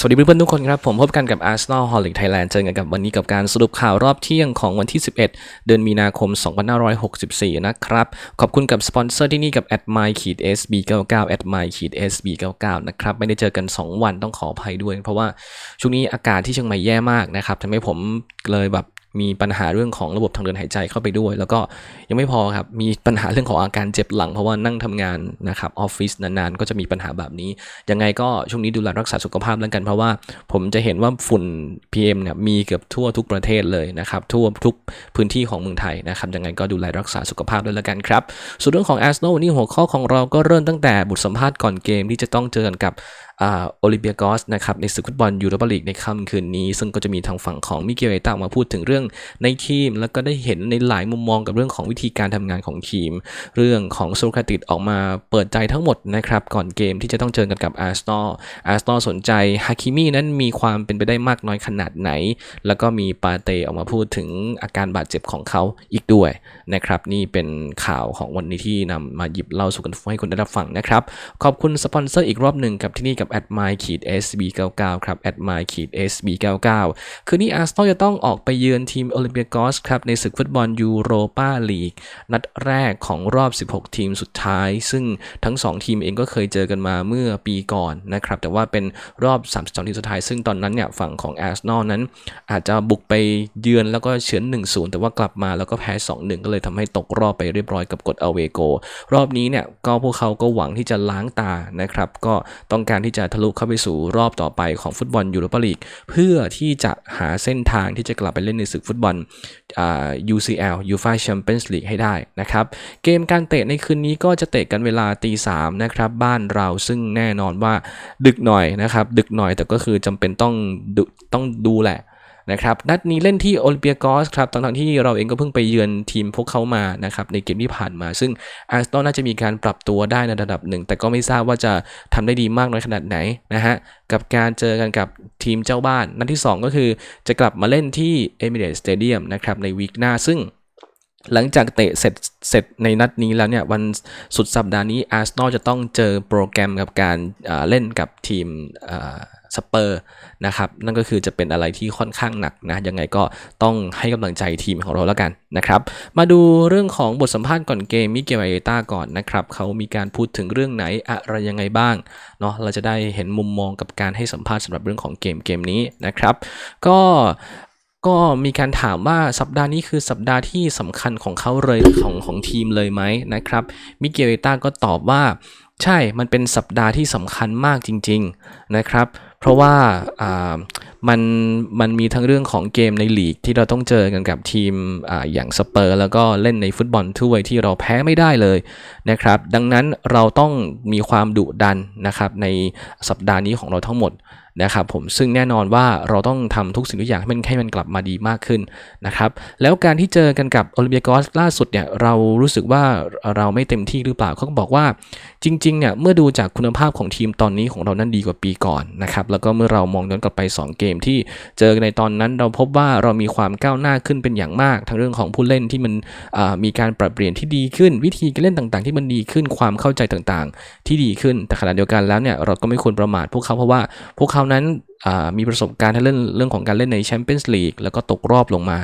สวัสดีเพื่อนๆทุกคนครับ ผมพบกันกับ Arsenal Holic Thailand เจอกันกับวันนี้กับการสรุปข่าวรอบเที่ยงของวันที่ 11 เดือนมีนาคม 2564 นะครับ ขอบคุณกับสปอนเซอร์ที่นี่กับ a d m y ขีด sb99 a d m y ขีด sb99 นะครับ ไม่ได้เจอกัน 2 วันต้องขออภัยด้วย เพราะว่าช่วงนี้อากาศที่เชียงใหม่แย่มากนะครับทำให้ผมเลยแบบ มีปัญหาเรื่องของระบบทางเดินหายใจเข้าไปด้วย แล้วก็ยังไม่พอครับ มีปัญหาเรื่องของอาการเจ็บหลัง เพราะว่านั่งทำงานนะครับออฟฟิศนานๆ ก็จะมีปัญหาแบบนี้ ยังไงก็ช่วงนี้ดูแลรักษาสุขภาพแล้วกันเพราะว่าผมจะเห็นว่าฝุ่น PM เนี่ยมีเกือบทั่วทุกประเทศเลยนะครับ ทั่วทุกพื้นที่ของเมืองไทยนะครับยังไงก็ดูแลรักษาสุขภาพด้วยแล้วกันครับส่วนเรื่องของ Arsenal วันนี้หัวข้อของเราก็เริ่มตั้งแต่บทสัมภาษณ์ก่อนเกมที่จะต้องเจอกันกับ โอลิเบียกอสนะครับในศึกฟุตบอลยูโรปาลีกในค่ำคืนนี้ ซึ่งก็จะมีทางฝั่งของมิเกลเอต้ามาพูดถึงเรื่องในทีม แล้วก็ได้เห็นในหลายมุมมองกับเรื่องของวิธีการทำงานของทีม เรื่องของโซคาติสออกมาเปิดใจทั้งหมดนะครับก่อนเกมที่จะต้องเจอกันกับอาร์เซนอลอาร์เซนอลสนใจฮาคิมี่นั้นมีความเป็นไปได้มากน้อยขนาดไหน แล้วก็มีปาเตออกมาพูดถึงอาการบาดเจ็บของเขาอีกด้วยนะครับนี่เป็นข่าวของวันนี้ที่นำมาหยิบเล่าสู่กันให้คุณได้รับฟังนะครับขอบคุณสปอนเซอร์อีกรอบหนึ่งกับที่นี่กับ a d m y ขีด sb99 ครับ a d m y ขีด sb99 คืนนี้อาร์เซนอลจะต้องออกไปเยือนทีมโอลิมเปียกอสครับในศึกฟุตบอลยูโรปาลีก นัดแรกของรอบ 16 ทีมสุดท้าย ซึ่งทั้ง 2 ทีมเองก็เคยเจอกันมาเมื่อปีก่อนนะครับ แต่ว่าเป็นรอบ 32 ทีมสุดท้าย ซึ่งตอนนั้นเนี่ยฝั่งของอาร์เซนอลนั้น อาจจะบุกไปเยือนแล้วก็เฉือน 1-0 แต่ว่ากลับมาแล้วก็แพ้ 2-1 ก็เลยทำให้ตกรอบไปเรียบร้อยกับกฎอเวโก รอบนี้เนี่ยก็พวกเขาก็หวังที่จะล้างตานะครับ ก็ต้องการที่จะจะทะลุเข้าไปสู่รอบต่อไปของฟุตบอลยูโรปาลีกเพื่อที่จะหาเส้นทางที่จะกลับไปเล่นในศึกฟุตบอล UCL UEFA Champions League ให้ได้นะครับ เกมการเตะในคืนนี้ก็จะเตะกันเวลาตีสามนะครับบ้านเราซึ่งแน่นอนว่าดึกหน่อยนะครับ ดึกหน่อยแต่ก็คือจำเป็นต้องดต้องดูแหละ นะครับนัดนี้เล่นที่โอลิมเปียกอสครับทั้งที่เราเองก็เพิ่งไปเยือนทีมพวกเขามานะครับในเกมที่ผ่านมา ซึ่งอาร์เซนอลน่าจะมีการปรับตัวได้ในระดับหนึ่ง แต่ก็ไม่ทราบว่าจะทำได้ดีมากน้อยขนาดไหนนะฮะกับการเจอกันกับทีมเจ้าบ้าน นัดที่ 2 ก็คือจะกลับมาเล่นที่เอมิเรตสเตเดียมนะครับในวีคหน้าซึ่งหลังจากเตะเสร็จเสร็จในนัดนี้แล้วเนี่ย วันสุดสัปดาห์นี้อาร์เซนอลจะต้องเจอโปรแกรมกับการเล่นกับทีม สเปอร์นะครับนั่นก็คือจะเป็นอะไรที่ค่อนข้างหนักนะยังไงก็ต้องให้กำลังใจทีมของเราแล้วกันนะครับมาดูเรื่องของบทสัมภาษณ์ก่อนเกมมิเกลไอต้าก่อนนะครับเขามีการพูดถึงเรื่องไหนอะไรยังไงบ้างเนาะเราจะได้เห็นมุมมองกับการให้สัมภาษณ์สำหรับเรื่องของเกมเกมนี้นะครับ ก็ก็มีการถามว่าสัปดาห์นี้คือสัปดาห์ที่สำคัญของเขาเลยของของทีมเลยไหมนะครับมิเกลเอต้าก็ตอบว่า ใช่มันเป็นสัปดาห์ที่สำคัญมากจริง ๆนะครับ เพราะว่าอ่ามันมันมีทั้งเรื่องของเกมในลีกที่เราต้องเจอกันกับทีมออย่างสเปอร์แล้วก็เล่นในฟุตบอลถ้วยที่เราแพ้ไม่ได้เลยนะครับ ดังนั้นเราต้องมีความดุดันนะครับในสัปดาห์นี้ของเราทั้งหมด นะครับผมซึ่งแน่นอนว่าเราต้องทำทุกสิ่งทุกอย่างให้มันให้มันกลับมาดีมากขึ้นนะครับแล้วการที่เจอกันกับโอลิมเปียกอสล่าสุดเนี่ยเรารู้สึกว่าเราไม่เต็มที่หรือเปล่าเขาก็บอกว่าจริงๆเนี่ยเมื่อดูจากคุณภาพของทีมตอนนี้ของเรานั้นดีกว่าปีก่อนนะครับแล้วก็เมื่อเรามองย้อนกลับไป 2 เกมที่เจอในตอนนั้น เราพบว่าเรามีความก้าวหน้าขึ้นเป็นอย่างมากทั้งเรื่องของผู้เล่นที่มันมีการปรับเปลี่ยนที่ดีขึ้น วิธีการเล่นต่างๆ ที่มันดีขึ้นความเข้าใจต่างๆ ที่ดีขึ้นแต่ขณะเดียวกันแล้วเนี่ยเราก็ไม่ควรประมาทพวกเขาเพราะว่าพวกเขานั้นมีประสบการณ์ในเรื่องเรื่องของการเล่นในแชมเปี้ยนส์ลีกแล้วก็ตกรอบลงมา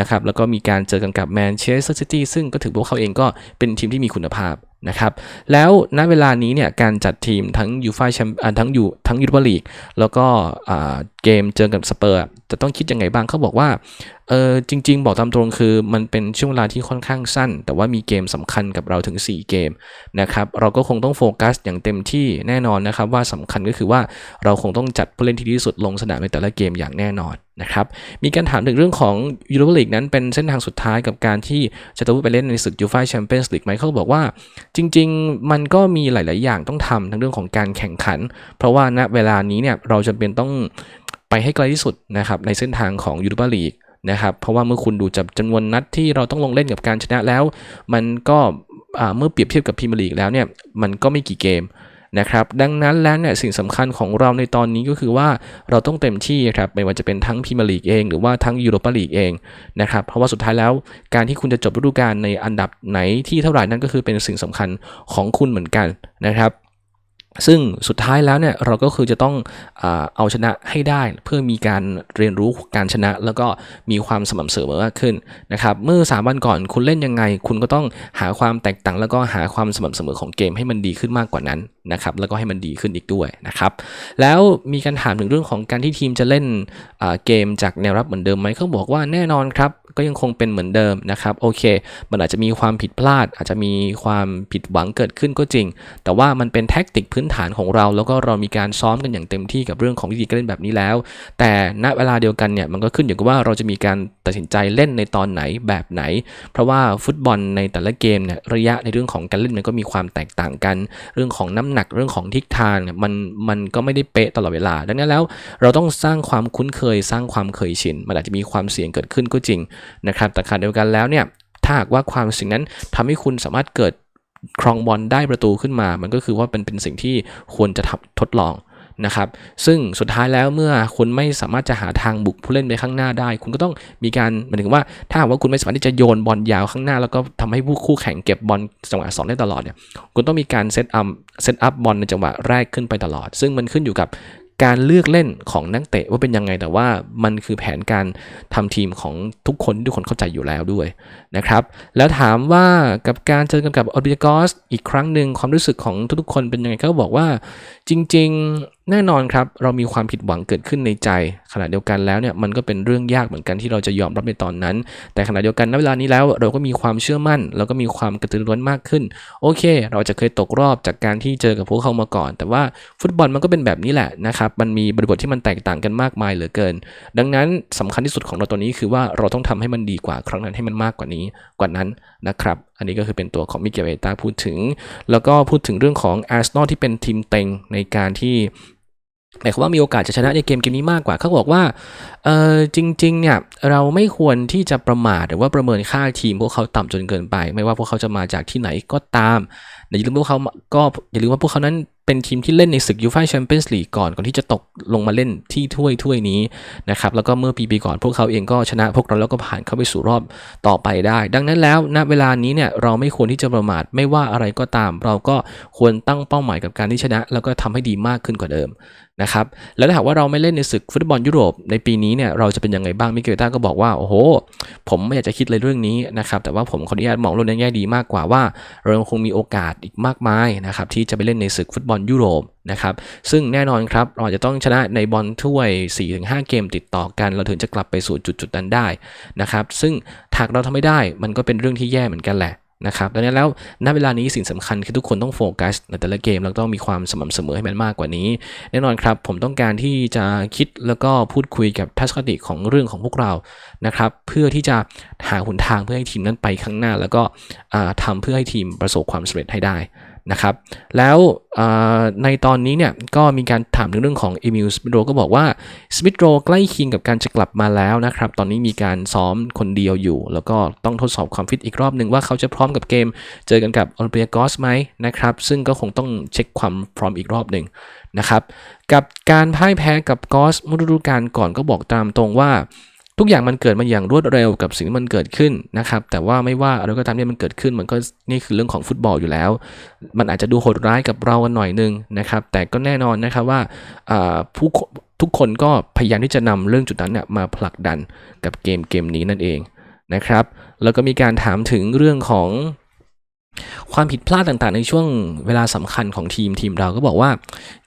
นะครับแล้วก็มีการเจอกันกับแมนเชสเตอร์ซิตี้ซึ่งก็ถือว่าเขาเองก็เป็นทีมที่มีคุณภาพนะครับแล้วณเวลานี้เนี่ยการจัดทีมทั้งยูฟ่าแชมทั้งยูทั้งยูโรปาลีกแล้วก็เกมเจอกับสเปอร์จะต้องคิดยังไงบ้างเขาบอกว่าเออจริง ๆ บอกตามตรงคือมันเป็นช่วงเวลาที่ค่อนข้างสั้น แต่ว่ามีเกมสำคัญกับเราถึง 4 เกมนะครับเราก็คงต้องโฟกัสอย่างเต็มที่แน่นอนนะครับ ว่าสำคัญก็คือว่าเราคงต้องจัดผู้เล่นที่ดีที่สุดลงสนามในแต่ละเกมอย่างแน่นอนนะครับมีการถามถึงเรื่องของยูโรปาลีกนั้นเป็นเส้นทางสุดท้ายกับการที่จะต้องไปเล่นในศึกยูฟ่าแชมเปี้ยนส์ลีกไหมเขาบอกว่า จริง ๆ มันก็มีหลาย ๆ อย่างต้องทำทั้งเรื่องของการแข่งขัน เพราะว่าณเวลานี้เนี่ยเราจำเป็นต้อง ไปให้ไกลที่สุดนะครับในเส้นทางของยูโรปาลีกนะครับเพราะว่าเมื่อคุณดูจากจำนวนนัดที่เราต้องลงเล่นกับการชนะแล้ว มันก็เมื่อเปรียบเทียบกับพรีเมียร์ลีกแล้วเนี่ยมันก็ไม่กี่เกมนะครับดังนั้นแล้วเนี่ยสิ่งสำคัญของเราในตอนนี้ก็คือว่าเราต้องเต็มที่ครับไม่ว่าจะเป็นทั้งพรีเมียร์ลีกเองหรือว่าทั้งยูโรปาลีกเองนะครับเพราะว่าสุดท้ายแล้วการที่คุณจะจบฤดูกาลในอันดับไหนที่เท่าไหร่นั่นก็คือเป็นสิ่งสำคัญของคุณเหมือนกันนะครับ ซึ่งสุดท้ายแล้วเนี่ยเราก็คือจะต้องเอาชนะให้ได้ เพื่อมีการเรียนรู้การชนะ แล้วก็มีความสม่ำเสมอมากขึ้นนะครับเมื่อสามวันก่อนคุณเล่นยังไง คุณก็ต้องหาความแตกต่าง แล้วก็หาความสม่ำเสมอของเกมให้มันดีขึ้นมากกว่านั้นนะครับแล้วก็ให้มันดีขึ้นอีกด้วยนะครับแล้วมีการถามถึงเรื่องของการที่ทีมจะเล่นเกมจากแนวรับเหมือนเดิมไหมเขาบอกว่าแน่นอนครับ ก็ยังคงเป็นเหมือนเดิมนะครับโอเค มันอาจจะมีความผิดพลาด อาจจะมีความผิดหวังเกิดขึ้นก็จริง แต่ว่ามันเป็นแท็กติกพื้นฐานของเรา แล้วก็เรามีการซ้อมกันอย่างเต็มที่กับเรื่องของวิธีการเล่นแบบนี้แล้ว แต่ณเวลาเดียวกันเนี่ยมันก็ขึ้นอยู่กับว่าเราจะมีการตัดสินใจเล่นในตอนไหนแบบไหน เพราะว่าฟุตบอลในแต่ละเกมเนี่ยระยะในเรื่องของการเล่นมันก็มีความแตกต่างกัน เรื่องของน้ำหนักเรื่องของทิศทางเนี่ยมันมันก็ไม่ได้เป๊ะตลอดเวลา ดังนั้นแล้วเราต้องสร้างความคุ้นเคยสร้างความเคยชินมันอาจจะมีความเสี่ยงเกิดขึ้นก็จริงนะครับแต่ขณะเดียวกันแล้วเนี่ยถ้าหากว่าความสิ่งนั้นทำให้คุณสามารถเกิดครองบอลได้ประตูขึ้นมา มันก็คือว่าเป็นเป็นสิ่งที่ควรจะทดลองนะครับซึ่งสุดท้ายแล้วเมื่อคุณไม่สามารถจะหาทางบุกผู้เล่นไปข้างหน้าได้ คุณก็ต้องมีการหมายถึงว่า ถ้าหากว่าคุณไม่สามารถที่จะโยนบอลยาวข้างหน้า แล้วก็ทำให้ผู้คู่แข่งเก็บบอลจังหวะสองได้ตลอดเนี่ยคุณต้องมีการเซตอัพเซตอัพบอลในจังหวะแรกขึ้นไปตลอด ซึ่งมันขึ้นอยู่กับ การเลือกเล่นของนักเตะว่าเป็นยังไงแต่ว่ามันคือแผนการทำทีมของทุกคนที่ทุกคนเข้าใจอยู่แล้วด้วยนะครับ แล้วถามว่ากับการเจอกันกับออริกอสอีกครั้งหนึ่งความรู้สึกของทุกๆคนเป็นยังไงเขาบอกว่าจริง ๆ แน่นอนครับ เรามีความผิดหวังเกิดขึ้นในใจขณะเดียวกันแล้วเนี่ยมันก็เป็นเรื่องยากเหมือนกันที่เราจะยอมรับในตอนนั้น แต่ขณะเดียวกันณเวลานี้แล้วเราก็มีความเชื่อมั่น แล้วก็มีความกระตือรือร้นมากขึ้น โอเค เราจะเคยตกรอบจากการที่เจอกับพวกเขามาก่อน แต่ว่าฟุตบอลมันก็เป็นแบบนี้แหละนะครับมันมีบริบทที่มันแตกต่างกันมากมายเหลือเกิน ดังนั้นสำคัญที่สุดของเราตัวนี้คือว่าเราต้องทำให้มันดีกว่าครั้งนั้นให้มันมากกว่านี้กว่านั้นนะครับอันนี้ก็คือเป็นตัวของมิเกลเอตาพูดถึง แล้วก็พูดถึงเรื่องของอาร์เซนอลที่เป็นทีมเต็งในการที่ หมายความว่ามีโอกาสจะชนะในเกมเกมนี้มากกว่า เขาบอกว่าเออจริงๆเนี่ยเราไม่ควรที่จะประมาทหรือว่าประเมินค่าทีมพวกเขาต่ำจนเกินไป ไม่ว่าพวกเขาจะมาจากที่ไหนก็ตามอย่าลืมพวกเขาก็อย่าลืมว่าพวกเขานั้นเป็นทีมที่เล่นในศึกยูฟ่าแชมเปี้ยนส์ลีกก่อนก่อนที่จะตกลงมาเล่นที่ถ้วยถ้วยนี้นะครับแล้วก็เมื่อปีปีก่อนพวกเขาเองก็ชนะพวกเราแล้วก็ผ่านเข้าไปสู่รอบต่อไปได้ ดังนั้นแล้วณเวลานี้เนี่ยเราไม่ควรที่จะประมาทไม่ว่าอะไรก็ตาม เราก็ควรตั้งเป้าหมายกับการที่ชนะ แล้วก็ทำให้ดีมากขึ้นกว่าเดิม นะครับแล้วถ้าหากว่าเราไม่เล่นในศึกฟุตบอลยุโรปในปีนี้เนี่ยเราจะเป็นยังไงบ้างมิเกลต้าก็บอกว่าโอ้โห ผมไม่อยากจะคิดเลยเรื่องนี้นะครับแต่ว่าผมขออนุญาตมองโลกในแง่ดีมากกว่าว่า เราคงมีโอกาสอีกมากมายนะครับที่จะไปเล่นในศึกฟุตบอลยุโรปนะครับซึ่งแน่นอนครับเราอาจจะต้องชนะในบอลถ้วย 4-5 เกมติดต่อกัน เราถึงจะกลับไปสู่จุดๆนั้นได้นะครับซึ่งหากเราทำไม่ได้มันก็เป็นเรื่องที่แย่เหมือนกันแหละ นะครับดังนั้นแล้วณเวลานี้สิ่งสำคัญคือทุกคนต้องโฟกัสในแต่ละเกมแล้วต้องมีความสม่ำเสมอให้มันมากกว่านี้ แน่นอนครับ ผมต้องการที่จะคิดแล้วก็พูดคุยกับทัศนคติของเรื่องของพวกเรานะครับเพื่อที่จะหาหนทางเพื่อให้ทีมนั้นไปข้างหน้า แล้วก็ทำเพื่อให้ทีมประสบความสำเร็จให้ได้ นะครับ แล้วในตอนนี้เนี่ยก็มีการถามถึงเรื่องของเอมิลสมิธโรก็บอกว่าสมิธโรใกล้เคียงกับการจะกลับมาแล้วนะครับ ตอนนี้มีการซ้อมคนเดียวอยู่ แล้วก็ต้องทดสอบความฟิตอีกรอบหนึ่งว่าเขาจะพร้อมกับเกม เจอกันกับออลเปียกอสไหมนะครับ ซึ่งก็คงต้องเช็คความพร้อมอีกรอบหนึ่งนะครับ กับการพ่ายแพ้กับกอสมุดูกาลก่อนก็บอกตามตรงว่า ทุกอย่างมันเกิดมาอย่างรวดเร็วกับสิ่งที่มันเกิดขึ้นนะครับ แต่ว่าไม่ว่าอะไรก็ตามที่มันเกิดขึ้นมันก็นี่คือเรื่องของฟุตบอลอยู่แล้ว มันอาจจะดูโหดร้ายกับเรากันหน่อยนึงนะครับ แต่ก็แน่นอนนะครับว่าผู้ทุกคนก็พยายามที่จะนำเรื่องจุดนั้นเนี่ยมาผลักดันกับเกมเกมนี้นั่นเองนะครับ แล้วก็มีการถามถึงเรื่องของ ความผิดพลาดต่างๆ ในช่วงเวลาสำคัญของทีมทีมเราก็บอกว่า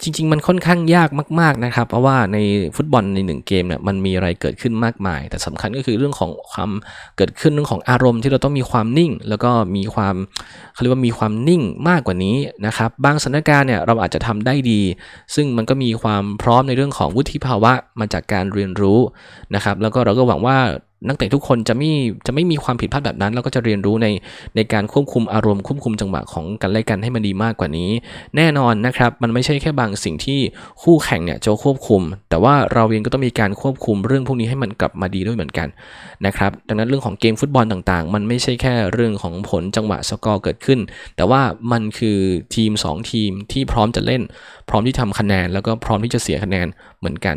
จริง ๆ มันค่อนข้างยากมากๆนะครับ เพราะว่าในฟุตบอลในหนึ่งเกมเนี่ยมันมีอะไรเกิดขึ้นมากมาย แต่สำคัญก็คือเรื่องของความเกิดขึ้นเรื่องของอารมณ์ที่เราต้องมีความนิ่ง แล้วก็มีความเขาเรียกว่ามีความนิ่งมากกว่านี้นะครับบางสถานการณ์เนี่ยเราอาจจะทำได้ดี ซึ่งมันก็มีความพร้อมในเรื่องของวุฒิภาวะมาจากการเรียนรู้นะครับแล้วก็เราก็หวังว่า นักเตะทุกคนจะไม่จะไม่มีความผิดพลาดแบบนั้น แล้วก็จะเรียนรู้ในในการควบคุมอารมณ์ควบคุมจังหวะของกันและกันให้มันดีมากกว่านี้ แน่นอนนะครับมันไม่ใช่แค่บางสิ่งที่คู่แข่งเนี่ยจะควบคุม แต่ว่าเราเองก็ต้องมีการควบคุมเรื่องพวกนี้ให้มันกลับมาดีด้วยเหมือนกันนะครับดังนั้นเรื่องของเกมฟุตบอลต่างๆ มันไม่ใช่แค่เรื่องของผลจังหวะสกอร์เกิดขึ้น แต่ว่ามันคือทีม 2 ทีมที่พร้อมจะเล่น พร้อมที่ทำคะแนน แล้วก็พร้อมที่จะเสียคะแนนเหมือนกัน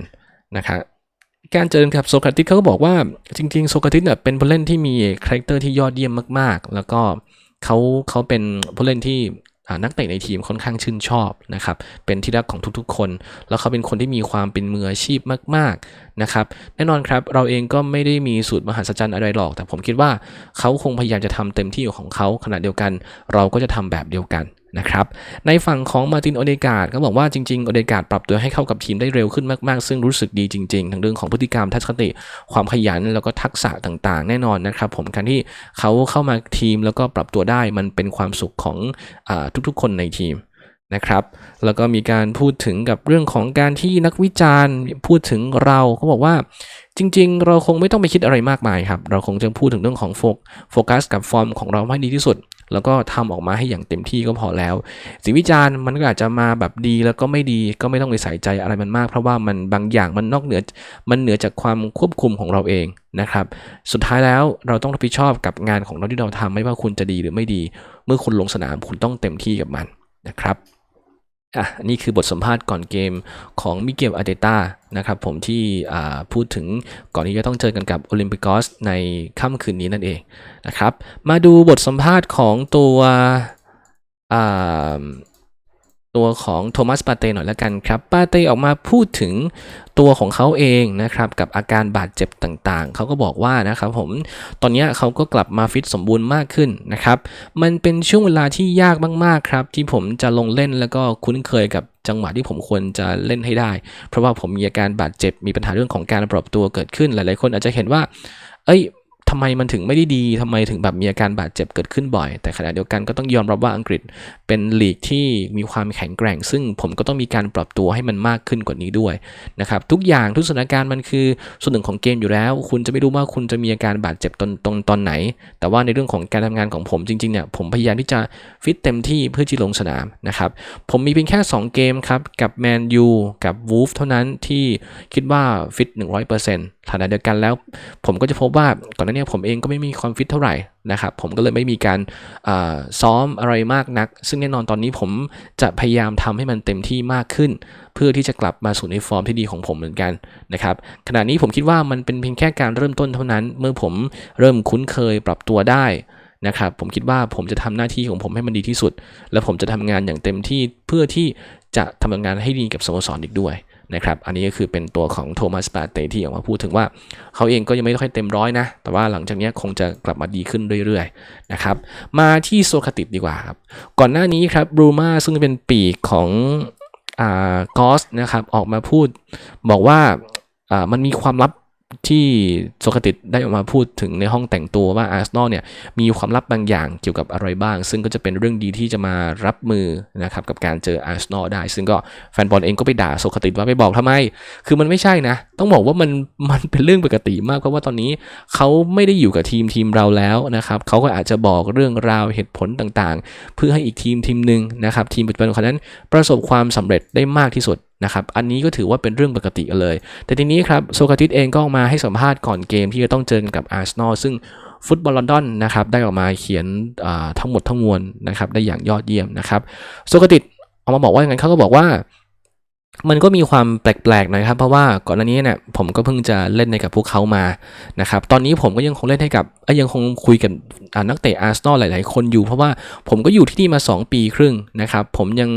นะครับ การเจอกับโซคราติสเขาก็บอกว่าจริงๆโซคราติสเนี่ยเป็นผู้เล่นที่มีคาแรคเตอร์ที่ยอดเยี่ยมมากๆ แล้วก็เขาเขาเป็นผู้เล่นที่นักเตะในทีมค่อนข้างชื่นชอบนะครับเป็นที่รักของทุกๆ คน แล้วเขาเป็นคนที่มีความเป็นมืออาชีพมากๆนะครับแน่นอนครับเราเองก็ไม่ได้มีสูตรมหัศจรรย์อะไรหรอก แต่ผมคิดว่าเขาคงพยายามจะทำเต็มที่ของเขาขณะเดียวกัน เราก็จะทำแบบเดียวกัน นะครับในฝั่งของมาตินโอเดกาดก็บอกว่าจริงๆโอเดกาดปรับตัวให้เข้ากับทีมได้เร็วขึ้นมากๆ ซึ่งรู้สึกดีจริงๆ ทั้งเรื่องของพฤติกรรมทัศนคติ ความขยันแล้วก็ทักษะต่างๆ แน่นอนนะครับ ผมการที่เขาเข้ามาทีมแล้วก็ปรับตัวได้มันเป็นความสุขของอทุกๆ คนในทีมนะครับ แล้วก็มีการพูดถึงกับเรื่องของการที่นักวิจารณ์พูดถึงเราเขาบอกว่าจริง ๆ เราคงไม่ต้องไปคิดอะไรมากมายครับ เราคงจะพูดถึงเรื่องของโฟกัสกับฟอร์มของเราให้ดีที่สุด แล้วก็ทำออกมาให้อย่างเต็มที่ก็พอแล้ว สิ่งวิจารณ์มันก็อาจจะมาแบบดีแล้วก็ไม่ดีก็ไม่ต้องไปใส่ใจอะไรมันมาก เพราะว่ามันบางอย่างมันนอกเหนือมันเหนือจากความควบคุมของเราเองนะครับ สุดท้ายแล้วเราต้องรับผิดชอบกับงานของเราที่เราทำไม่ว่าคุณจะดีหรือไม่ดี เมื่อคุณลงสนามคุณต้องเต็มที่กับมันนะครับ อะนี่คือบทสัมภาษณ์ก่อนเกมของมิเกลอาร์เตต้านะครับผมที่พูดถึงก่อนที่จะต้องเจอกันกับโอลิมปิกอสในค่ำคืนนี้นั่นเองนะครับ มาดูบทสัมภาษณ์ของตัวอ่า ตัวของโทมัสปาเต้หน่อยแล้วกันครับ ปาเต้ออกมาพูดถึงตัวของเขาเองนะครับ กับอาการบาดเจ็บต่างๆ เขาก็บอกว่านะครับผม ตอนนี้เขาก็กลับมาฟิตสมบูรณ์มากขึ้นนะครับ มันเป็นช่วงเวลาที่ยากมากๆครับ ที่ผมจะลงเล่นแล้วก็คุ้นเคยกับจังหวะที่ผมควรจะเล่นให้ได้ เพราะว่าผมมีอาการบาดเจ็บ มีปัญหาเรื่องของการปรับตัวเกิดขึ้น หลายๆ คนอาจจะเห็นว่า เอ้ย ทำไมมันถึงไม่ได้ดีทำไมถึงแบบมีอาการบาดเจ็บเกิดขึ้นบ่อย แต่ขณะเดียวกันก็ต้องยอมรับว่าอังกฤษเป็นลีกที่มีความแข็งแกร่ง ซึ่งผมก็ต้องมีการปรับตัวให้มันมากขึ้นกว่านี้ด้วยนะครับทุกอย่างทุกสถานการณ์มันคือส่วนหนึ่งของเกมอยู่แล้ว คุณจะไม่รู้ว่าคุณจะมีอาการบาดเจ็บตอนตรงตอนไหน แต่ว่าในเรื่องของการทำงานของผมจริงๆเนี่ยผมพยายามที่จะฟิตเต็มที่เพื่อที่ลงสนามนะครับผมมีเพียงแค่ 2 เกมครับกับแมนยูกับวูฟเท่านั้นที่คิดว่าฟิต100% ขณะเดียวกันแล้วผมก็จะพบว่าก่อนหน้านี้ผมเองก็ไม่มีความฟิตเท่าไหร่นะครับผมก็เลยไม่มีการซ้อมอะไรมากนัก ซึ่งแน่นอนตอนนี้ผมจะพยายามทำให้มันเต็มที่มากขึ้น เพื่อที่จะกลับมาสู่ในฟอร์มที่ดีของผมเหมือนกันนะครับขณะนี้ผมคิดว่ามันเป็นเพียงแค่การเริ่มต้นเท่านั้น เมื่อผมเริ่มคุ้นเคยปรับตัวได้นะครับผมคิดว่าผมจะทำหน้าที่ของผมให้มันดีที่สุด และผมจะทำงานอย่างเต็มที่เพื่อที่จะทำงานให้ดีกับสโมสรอีกด้วย นะครับ อันนี้ก็คือเป็นตัวของโทมัสปาเตที่ออกมาพูดถึงว่าเขาเองก็ยังไม่ค่อยเต็มร้อยนะ แต่ว่าหลังจากนี้คงจะกลับมาดีขึ้นเรื่อยๆนะครับมาที่โซคาติดดีกว่าครับ ก่อนหน้านี้ครับบรูมาซึ่งเป็นปีกของอ่ากอสนะครับออกมาพูดบอกว่าอ่ามันมีความลับ ที่โซคติสได้ออกมาพูดถึงในห้องแต่งตัวว่าอาร์เซนอลเนี่ยมีความลับบางอย่างเกี่ยวกับอะไรบ้าง ซึ่งก็จะเป็นเรื่องดีที่จะมารับมือนะครับกับการเจออาร์เซนอลได้ ซึ่งก็แฟนบอลเองก็ไปด่าโซคติสว่าไปบอกทำไม คือมันไม่ใช่นะ ต้องบอกว่ามันมันเป็นเรื่องปกติมากเพราะว่าตอนนี้เขาไม่ได้อยู่กับทีมทีมเราแล้วนะครับเขาก็อาจจะบอกเรื่องราวเหตุผลต่างๆ เพื่อให้อีกทีมทีมหนึ่งนะครับทีมปัจจุบันของเขานั้นประสบความสำเร็จได้มากที่สุดนะครับอันนี้ก็ถือว่าเป็นเรื่องปกติกันเลย แต่ทีนี้ครับโซคาติสเองก็ออกมาให้สัมภาษณ์ก่อนเกมที่จะต้องเจอกับอาร์เซนอลซึ่งฟุตบอลลอนดอนนะครับได้ออกมาเขียนทั้งหมดทั้งมวลนะครับได้อย่างยอดเยี่ยมนะครับโซคาติสออกมาบอกว่าอย่างนั้นเขาก็บอกว่า มันก็มีความแปลกๆหน่อยครับ เพราะว่าก่อนหน้านี้เนี่ยผมก็เพิ่งจะเล่นในกับพวกเขามานะครับตอนนี้ผมก็ยังคงเล่นให้กับยังคงคุยกับนักเตะอาร์เซนอลหลาย ๆ คนอยู่ เพราะว่าผมก็อยู่ที่นี่มา 2 ปีครึ่งนะครับผมยัง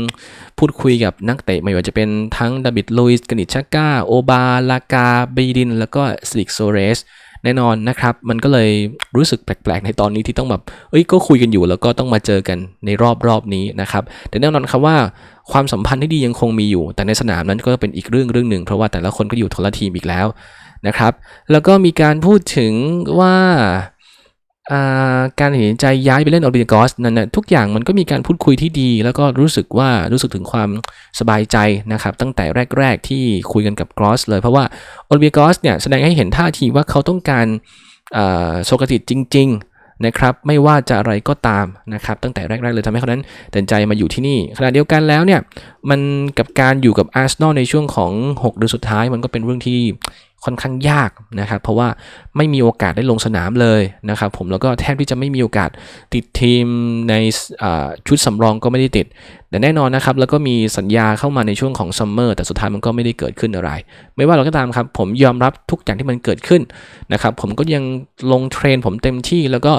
พูดคุยกับนักเตะไม่ว่าจะเป็นทั้งดาบิดลุยส์กนิชาก้าโอบาลากาบีดิน แล้วก็สลิกโซเรส แน่นอนนะครับ มันก็เลยรู้สึกแปลกๆ ในตอนนี้ที่ต้องแบบเอ้ยก็คุยกันอยู่แล้วก็ต้องมาเจอกันในรอบรอบนี้นะครับแต่แน่นอนครับว่าความสัมพันธ์ที่ดียังคงมีอยู่ แต่ในสนามนั้นก็เป็นอีกเรื่องเรื่องหนึ่ง เพราะว่าแต่ละคนก็อยู่ทละทีมอีกแล้วนะครับ แล้วก็มีการพูดถึงว่า การเห็นใจย้ายไปเล่นออริกอสนั่นนะทุกอย่างมันก็มีการพูดคุยที่ดี แล้วก็รู้สึกว่ารู้สึกถึงความสบายใจนะครับ ตั้งแต่แรก ๆ ที่คุยกันกับกรอสเลย เพราะว่าออริกอสเนี่ยแสดงให้เห็นท่าทีว่าเขาต้องการโซกติจริง ๆ นะครับ ไม่ว่าจะอะไรก็ตามนะครับ ตั้งแต่แรก ๆ เลยทำให้เขานั้นตัดใจมาอยู่ที่นี่ขณะเดียวกันแล้วเนี่ยมันกับการอยู่กับอาร์เซนอลในช่วงของ 6 เดือนสุดท้ายมันก็เป็นเรื่องที่ ค่อนข้างยากนะครับ เพราะว่าไม่มีโอกาสได้ลงสนามเลยนะครับผมแล้วก็แทบที่จะไม่มีโอกาสติดทีมในชุดสำรองก็ไม่ได้ติด แต่แน่นอนนะครับ แล้วก็มีสัญญาเข้ามาในช่วงของซัมเมอร์แต่สุดท้ายมันก็ไม่ได้เกิดขึ้นอะไร ไม่ว่าเราก็ตามครับ ผมยอมรับทุกอย่างที่มันเกิดขึ้นนะครับ ผมก็ยังลงเทรนผมเต็มที่แล้วก็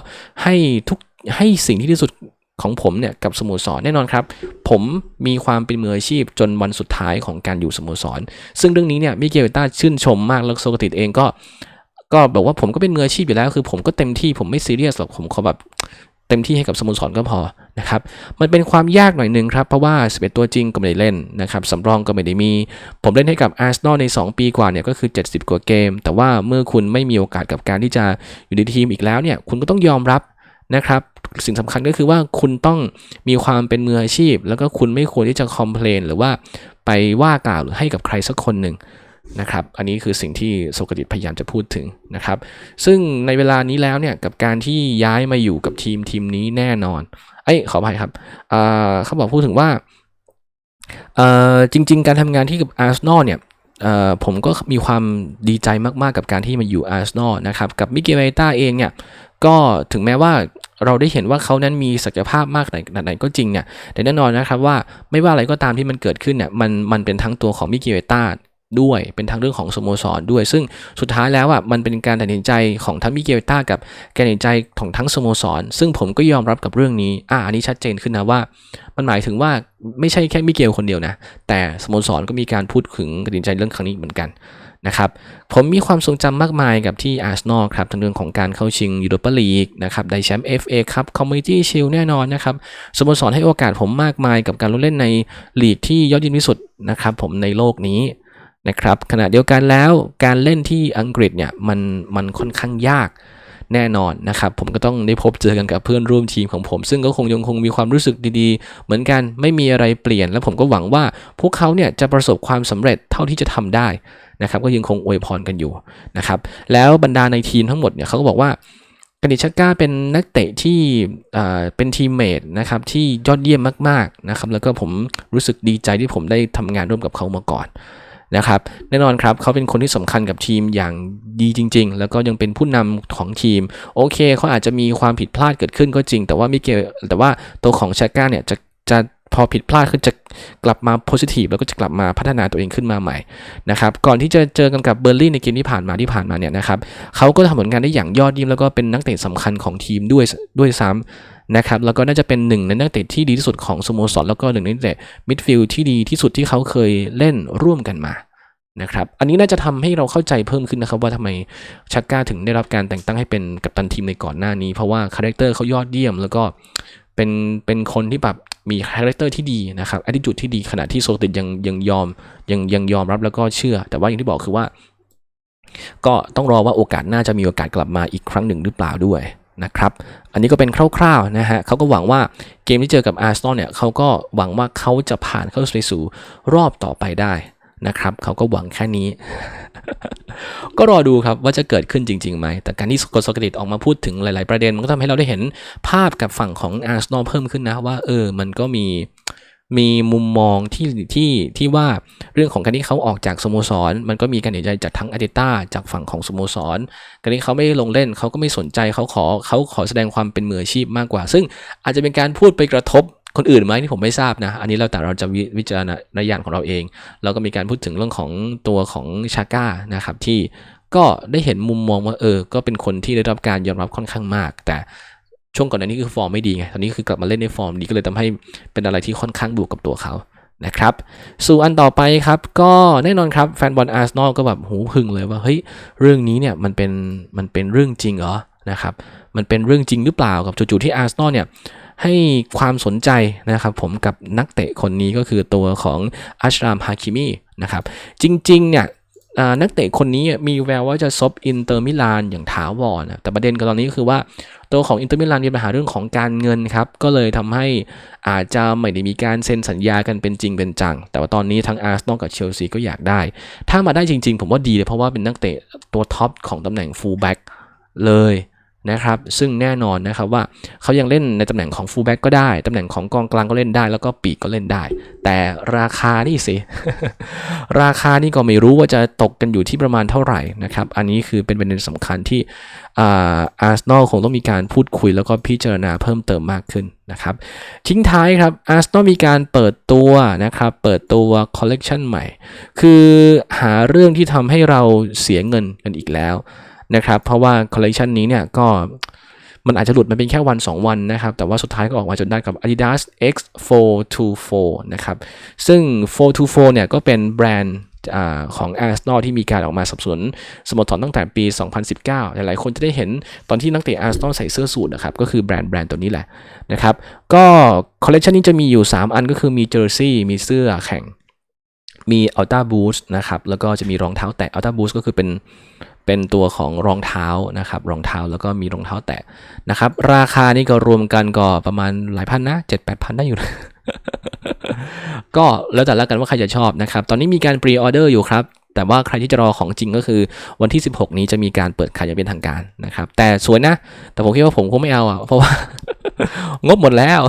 ให้ทุกให้สิ่งที่ดีสุด ของผมเนี่ยกับสโมสรแน่นอนครับ ผมมีความเป็นมืออาชีพจนวันสุดท้ายของการอยู่สโมสร ซึ่งเรื่องนี้เนี่ยมิเกลต้าชื่นชมมากแล้วโซกติตเองก็ ก็บอกว่าผมก็เป็นมืออาชีพอยู่แล้ว คือผมก็เต็มที่ผมไม่ซีเรียสหรอกผมขอแบบเต็มที่ให้กับสโมสรก็พอนะครับมันเป็นความยากหน่อยหนึ่งครับ เพราะว่า 11 ตัวจริงก็ไม่ได้เล่นนะครับสำรองก็ไม่ได้มี ผมเล่นให้กับอาร์เซนอลใน 2 ปีกว่าเนี่ยก็คือ 70 กว่าเกม แต่ว่าเมื่อคุณไม่มีโอกาสกับการที่จะอยู่ในทีมอีกแล้วเนี่ยคุณก็ต้องยอมรับ นะครับสิ่งสำคัญก็คือว่าคุณต้องมีความเป็นมืออาชีพ แล้วก็คุณไม่ควรที่จะคอมเพลนหรือว่าไปว่ากล่าวหรือให้กับใครสักคนหนึ่งนะครับ อันนี้คือสิ่งที่โซกรติสพยายามจะพูดถึงนะครับ ซึ่งในเวลานี้แล้วเนี่ยกับการที่ย้ายมาอยู่กับทีมทีมนี้แน่นอน เอ้ยขออภัยครับเขาบอกพูดถึงว่าจริง ๆ การทำงานที่กับอาร์เซนอลเนี่ยผมก็มีความดีใจมาก ๆ กับการที่มาอยู่อาร์เซนอลนะครับ กับมิเกลเวต้าเองเนี่ย ก็ถึงแม้ว่าเราได้เห็นว่าเขานั้นมีศักยภาพมากขนาดไหนก็จริงเนี่ยแต่แน่นอนนะครับว่าไม่ว่าอะไรก็ตามที่มันเกิดขึ้นเนี่ยมันมันเป็นทั้งตัวของมิเกลเวต้าด้วยเป็นทั้งเรื่องของสโมสรด้วย ซึ่งสุดท้ายแล้วอะมันเป็นการตัดสินใจของทั้งมิเกลต้ากับการตัดสินใจของทั้งสโมสร ซึ่งผมก็ยอมรับกับเรื่องนี้อ่าอันนี้ชัดเจนขึ้นนะว่า มันหมายถึงว่าไม่ใช่แค่มิเกลคนเดียวนะ แต่สโมสรก็มีการพูดถึงการตัดสินใจเรื่องครั้งนี้เหมือนกัน นะครับผมมีความทรงจำมากมายกับที่อาร์เซนอลครับทั้งเรื่องของการเข้าชิงยูโรปาลีกนะครับได้แชมป์ FA ครับคอมมูนิตี้ชิลแน่นอนนะครับสโมสรให้โอกาสผมมากมายกับการลงเล่นในลีกที่ยอดเยี่ยมที่สุดนะครับผมในโลกนี้นะครับขณะเดียวกันแล้วการเล่นที่อังกฤษเนี่ยมันมันค่อนข้างยากแน่นอนนะครับผมก็ต้องได้พบเจอกันกับเพื่อนร่วมทีมของผม ซึ่งก็คงยังคงมีความรู้สึกดีๆ เหมือนกันไม่มีอะไรเปลี่ยน และผมก็หวังว่าพวกเขาเนี่ยจะประสบความสำเร็จเท่าที่จะทำได้ นะครับก็ยังคงอวยพรกันอยู่นะครับแล้วบรรดาในทีมทั้งหมดเนี่ยเขาก็บอกว่ากันดิชก้าเป็นนักเตะที่เป็นทีมเมทนะครับที่ยอดเยี่ยมมากๆนะครับแล้วก็ผมรู้สึกดีใจที่ผมได้ทำงานร่วมกับเขามาก่อนนะครับแน่นอนครับเขาเป็นคนที่สำคัญกับทีมอย่างดีจริง ๆ แล้วก็ยังเป็นผู้นำของทีม โอเคเขาอาจจะมีความผิดพลาดเกิดขึ้นก็จริง แต่ว่ามิเกลแต่ว่าตัวของชาก้าเนี่ยจะจะ พอผิดพลาดคือจะกลับมาโพสิทีฟแล้วก็จะกลับมาพัฒนาตัวเองขึ้นมาใหม่นะครับก่อนที่จะเจอกันกับเบอร์ลินในเกมที่ผ่านมาที่ผ่านมาเนี่ยนะครับเขาก็ทำผลงานได้อย่างยอดเยี่ยมแล้วก็เป็นนักเตะสำคัญของทีมด้วยด้วยซ้ำนะครับแล้วก็น่าจะเป็นหนึ่งในนักเตะที่ดีที่สุดของสโมสรแล้วก็หนึ่งในนักเตะมิดฟิลด์ที่ดีที่สุดที่เขาเคยเล่นร่วมกันมานะครับอันนี้น่าจะทำให้เราเข้าใจเพิ่มขึ้นนะครับ ว่าทำไมชักก้าถึงได้รับการแต่งตั้งให้เป็นกัปตันทีมในก่อนหน้านี้ เพราะว่าคาแรคเตอร์เขายอดเยี่ยม แล้วก็ เป็นเป็นคนที่แบบมีคาแรคเตอร์ที่ดีนะครับแอดดิจูดที่ดีขณะที่โซติดยังยังยอมยังยังยอมรับแล้วก็เชื่อ แต่ว่าอย่างที่บอกคือว่า ก็ต้องรอว่าโอกาสน่าจะมีโอกาสกลับมาอีกครั้งหนึ่งหรือเปล่าด้วยนะครับอันนี้ก็เป็นคร่าวๆนะฮะเขาก็หวังว่าเกมที่เจอกับอาร์เซนอลเนี่ยเขาก็หวังว่าเขาจะผ่านเข้าไปสู่รอบต่อไปได้ นะครับ เขาก็หวังแค่นี้ ก็รอดูครับว่าจะเกิดขึ้นจริงๆไหม แต่การที่สกอตสกติตออกมาพูดถึงหลาย ๆ ประเด็น มันก็ทำให้เราได้เห็นภาพกับฝั่งของอาร์เซนอลเพิ่มขึ้นนะว่าเออ มันก็มีมีมุมมองที่ที่ที่ว่าเรื่องของการที่เขาออกจากสโมสร มันก็มีการเห็นใจจากทั้งอาร์เตต้าจากฝั่งของสโมสรการที่เขาไม่ลงเล่นเขาก็ไม่สนใจเขาขอเขาขอแสดงความเป็นมืออาชีพมากกว่า ซึ่งอาจจะเป็นการพูดไปกระทบ คนอื่นไหมที่ผมไม่ทราบนะ อันนี้เราแต่เราจะววิจารณญาณของเราเอง เราก็มีการพูดถึงเรื่องของตัวของชาก้านะครับที่ก็ได้เห็นมุมมองว่าเออ ก็เป็นคนที่ได้รับการยอมรับค่อนข้างมาก แต่ช่วงก่อนหน้านี้คือฟอร์มไม่ดีไง ตอนนี้คือกลับมาเล่นในฟอร์มดีก็เลยทำให้เป็นอะไรที่ค่อนข้างบวกกับตัวเขานะครับสู่อันต่อไปครับก็แน่นอนครับแฟนบอลอาร์เซนอลก็แบบหูพึ่งเลยว่าเฮ้ยเรื่องนี้เนี่ยมันเป็นมันเป็นเรื่องจริงเหรอนะครับมันเป็นเรื่องจริงหรือเปล่ากับจู่ๆที่อาร์เซนอลเนี่ย ให้ความสนใจนะครับผมกับนักเตะคนนี้ก็คือตัวของอัชรามฮาคิมีนะครับจริงๆเนี่ยนักเตะคนนี้มีแววว่าจะซบอินเตอร์มิลานอย่างถาวรนะแต่ประเด็นก็ตอนนี้ก็คือว่าตัวของอินเตอร์มิลานมีปัญหาเรื่องของการเงินครับ ก็เลยทำให้อาจจะไม่ได้มีการเซ็นสัญญากันเป็นจริงเป็นจัง แต่ว่าตอนนี้ทั้งอาร์เซนอลกับเชลซีก็อยากได้ ถ้ามาได้จริงๆ ผมว่าดีเลยเพราะว่าเป็นนักเตะตัวท็อปของตำแหน่งฟูลแบ็กเลย นะครับซึ่งแน่นอนนะครับว่าเขายังเล่นในตำแหน่งของฟูลแบ็กก็ได้ ตำแหน่งของกองกลางก็เล่นได้ แล้วก็ปีกก็เล่นได้ แต่ราคานี่สิ ราคานี่ก็ไม่รู้ว่าจะตกกันอยู่ที่ประมาณเท่าไหร่นะครับ อันนี้คือเป็นประเด็นสำคัญที่อาร์เซนอลคงต้องมีการพูดคุยแล้วก็พิจารณาเพิ่มเติมมากขึ้นนะครับ ทิ้งท้ายครับอาร์เซนอลมีการเปิดตัวนะครับ เปิดตัวคอลเลกชันใหม่ คือหาเรื่องที่ทำให้เราเสียเงินกันอีกแล้ว นะครับเพราะว่าคอลเลกชันนี้เนี่ยก็มันอาจจะหลุดมาเป็นแค่วัน 2 วันนะครับ แต่ว่าสุดท้ายก็ออกมาจนได้กับ Adidas X424 นะครับ ซึ่ง 424เนี่ยก็เป็นแบรนด์อของ Arsenal ที่มีการออกมาสนับสนุนสโมสรตั้งแต่ปี 2019 หลายๆคนจะได้เห็นตอนที่นักเตะ Arsenal ใส่เสื้อสูทนะครับ ก็คือแบรนด์แบรนด์ตัวนี้แหละนะครับ ก็คอลเล t ชันนี้จะมีอยู่ 3 อันก็คือมีเจอร์ซี่ มีเสื้อแข่ง มี Ultra Boost นะครับ แล้วก็จะมีรองเท้าแตะ Ultra Boost ก็คือเป็น เป็นตัวของรองเท้านะครับรองเท้าแล้วก็มีรองเท้าแตะนะครับ ราคานี่ก็รวมกันก็ประมาณหลายพันนะเจ็ดแปดพันได้อยู่นะก็แล้วแต่ละกันว่าใครจะชอบนะครับ ตอนนี้มีการ pre order อยู่ครับ แต่ว่าใครที่จะรอของจริงก็คือวันที่ 16 นี้จะมีการเปิดขายอย่างเป็นทางการนะครับ แต่สวยนะ แต่ผมคิดว่าผมคงไม่เอาอะเพราะว่า งบหมดแล้ว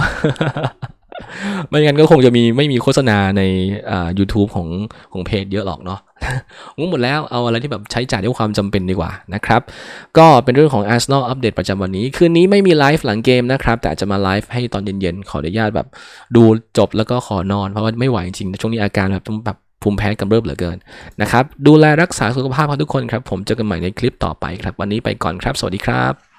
ไม่งั้นก็คงจะมีไม่มีโฆษณาในอ่า YouTube ของของเพจเยอะหรอกเนาะงบหมดแล้วเอาอะไรที่แบบใช้จ่ายด้วยความจำเป็นดีกว่านะครับ ก็เป็นเรื่องของ Arsenal อัปเดตประจำวันนี้ คืนนี้ไม่มีไลฟ์หลังเกมนะครับ แต่จะมาไลฟ์ให้ตอนเย็นๆ ขออนุญาตแบบดูจบแล้วก็ขอนอน เพราะว่าไม่ไหวจริงๆช่วงนี้อาการแบบแบบภูมิแพ้กำเริบเหลือเกินนะครับ ดูแลรักษาสุขภาพของทุกคนครับ ผมเจอกันใหม่ในคลิปต่อไปครับ วันนี้ไปก่อนครับ สวัสดีครับ